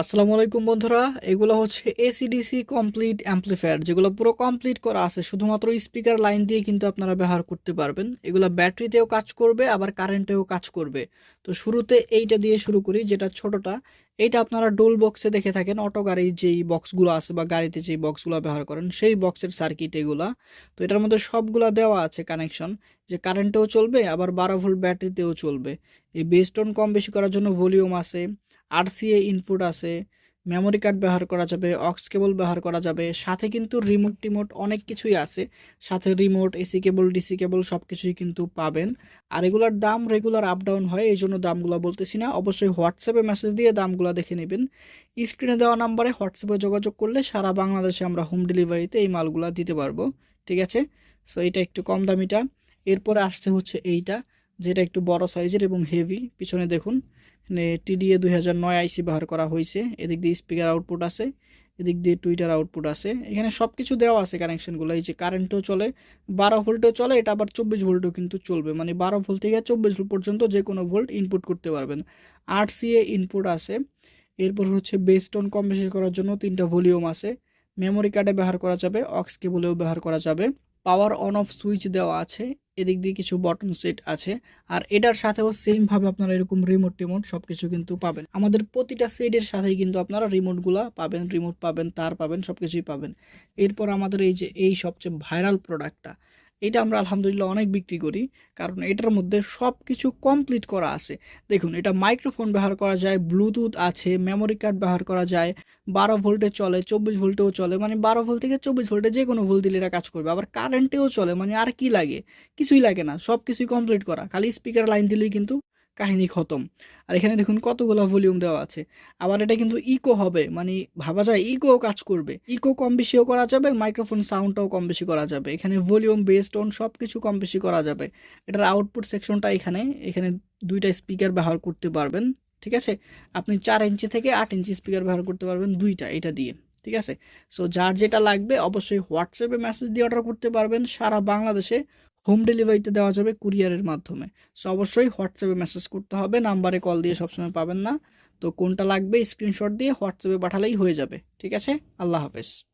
আসসালামু আলাইকুম বন্ধুরা, এগুলো হচ্ছে এসিডিসি কমপ্লিট অ্যাম্পলিফায়ার যেগুলো পুরো কমপ্লিট করা আছে, শুধুমাত্র স্পিকার লাইন দিয়ে কিন্তু আপনারা ব্যবহার করতে পারবেন। এগুলো ব্যাটারিতেও কাজ করবে, আবার কারেন্টেও কাজ করবে। তো শুরুতে এইটা দিয়ে শুরু করি, যেটা ছোটটা। এইটা আপনারা ডোল বক্সে দেখে থাকেন অটো গাড়ির যেই বক্সগুলো আছে বা গাড়িতে যেই বক্সগুলো ব্যবহার করেন, সেই বক্সের সার্কিট এগুলা। তো এটার মধ্যে সবগুলা দেওয়া আছে কানেকশন যে কারেন্টেও চলবে, আবার বারো ভোল্ট ব্যাটারিতেও চলবে। এই বেস্টন কম বেশি করার জন্য ভলিউম আছে। আরসিএ ইনপুট আছে মেমোরি কার্ড ব্যবহার করা যাবে অক্স কেবল ব্যবহার করা যাবে, সাথে কিন্তু রিমোট টিমোট অনেক কিছুই আছে, সাথে remote AC cable DC cable সব কিছুই কিন্তু পাবেন। আর এগুলোর দাম রেগুলার আপ ডাউন হয়, এই জন্য দামগুলো বলতেছি না, অবশ্যই হোয়াটসঅ্যাপে মেসেজ দিয়ে দামগুলো দেখে নেবেন। স্ক্রিনে দেওয়া নাম্বারে হোয়াটসঅ্যাপে যোগাযোগ করলে সারা বাংলাদেশে আমরা হোম ডেলিভারিতে এই মালগুলো দিতে পারব, ঠিক আছে? সো এটা একটু কম দামিটা, এরপরে আসছে হচ্ছে এইটা। যেটা একটু বড় সাইজের এবং হেভি পিছনে দেখুন টিডিএ দুই হাজার নয় আইসি ব্যবহার করা হয়েছে। এদিক দিয়ে স্পিকার আউটপুট আছে, এদিক দিয়ে টুইটার আউটপুট আছে। এখানে সব কিছু দেওয়া আছে কানেকশনগুলো এই যে কারেন্টও চলে, বারো ভোল্টও চলে, এটা আবার চব্বিশ ভোল্টও কিন্তু চলবে। মানে বারো ভোল্ট থেকে চব্বিশ ভোল্ট পর্যন্ত যে কোনো ভোল্ট ইনপুট করতে পারবেন। আট সিএ ইনপুট আছে। এরপর হচ্ছে বেস্টন কম বেশি করার জন্য তিনটা ভলিউম আছে। মেমোরি কার্ডে ব্যবহার করা যাবে অক্স কেবলেও ব্যবহার করা যাবে। পাওয়ার অন অফ সুইচ দেওয়া আছে। এদিক দিয়ে কিছু বটন সেট আছে। আর এটার সাথেও সেমভাবে আপনারা এরকম রিমোট টিমোট সব কিছু কিন্তু পাবেন। আমাদের প্রতিটা সেটের সাথেই কিন্তু আপনারা রিমোটগুলো পাবেন রিমোট পাবেন, তার পাবেন সব কিছুই পাবেন। এরপর আমাদের এই যে, এই সবচেয়ে ভাইরাল প্রোডাক্টটা এটা আমরা আলহামদুলিল্লাহ অনেক বিক্রি করি। কারণ এটার মধ্যে সব কিছু কমপ্লিট করা আছে। দেখুন, এটা মাইক্রোফোন ব্যবহার করা যায় ব্লুটুথ আছে মেমোরি কার্ড ব্যবহার করা যায়, বারো ভোল্টে চলে, চব্বিশ ভোল্টেও চলে মানে বারো ভোল্ট থেকে চব্বিশ ভোল্টে যে কোনো ভোল্ট দিলে এটা কাজ করবে। আবার কারেন্টেও চলে মানে আর কি লাগে? কিছুই লাগে না সব কিছুই কমপ্লিট করা। খালি স্পিকার লাইন দিলেই কিন্তু কাহিনী খতম। আর এখানে দেখুন কতগুলো ভলিউম দেওয়া আছে। আবার এটা কিন্তু ইকো হবে মানে ভাবা যায় ইকো কাজ করবে। ইকো কম বেশিও করা যাবে মাইক্রোফোন সাউন্ডটাও কম বেশি করা যাবে। এখানে ভলিউম বেস টোন সব কিছু কম বেশি করা যাবে। এটার আউটপুট সেকশনটা এখানে এখানে দুইটা স্পিকার ব্যবহার করতে পারবেন, ঠিক আছে? আপনি চার ইঞ্চি থেকে আট ইঞ্চি স্পিকার ব্যবহার করতে পারবেন দুইটা, এটা দিয়ে। ঠিক আছে? সো যার যেটা লাগবে, অবশ্যই হোয়াটসঅ্যাপে মেসেজ দিয়ে অর্ডার করতে পারবেন। সারা বাংলাদেশে হোম ডেলিভারিতে দেওয়া যাবে কুরিয়ারের মাধ্যমে। সো অবশ্যই হোয়াটসঅ্যাপে মেসেজ করতে হবে নাম্বারে কল দিয়ে সবসময় পাবেন না। তো কোনটা লাগবে স্ক্রিনশট দিয়ে হোয়াটসঅ্যাপে পাঠালেই হয়ে যাবে। ঠিক আছে? আল্লাহ হাফেজ।